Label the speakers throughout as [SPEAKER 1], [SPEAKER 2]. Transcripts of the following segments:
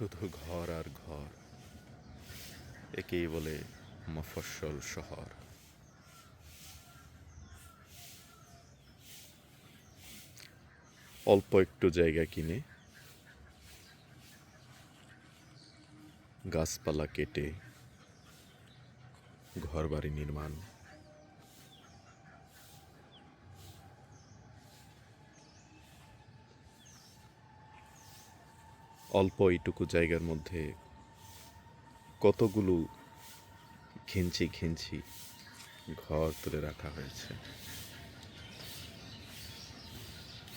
[SPEAKER 1] শুধু ঘর আর ঘর। একেই বলে মফস্বল শহর। অল্প একটু জায়গা কিনে গাছপালা কেটে ঘরবাড়ি নির্মাণ। অল্প এইটুকু জায়গার মধ্যে কতগুলো ঘিঞ্চি ঘিঞ্চি ঘর তুলে রাখা হয়েছে।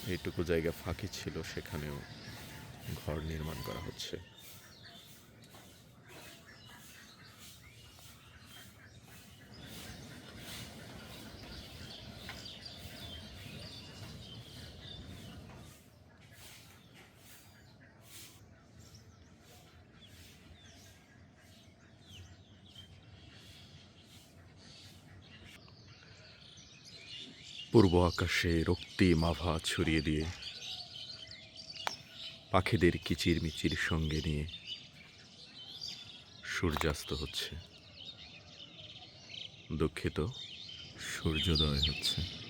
[SPEAKER 1] এইটুকু জায়গা ফাঁকি ছিল, সেখানেও ঘর নির্মাণ করা হচ্ছে। পূর্ব আকাশে রক্তি মাভা ছড়িয়ে দিয়ে, পাখিদের কিচির মিচির সঙ্গে নিয়ে সূর্যাস্ত হচ্ছে। দুঃখিত, সূর্যোদয় হচ্ছে।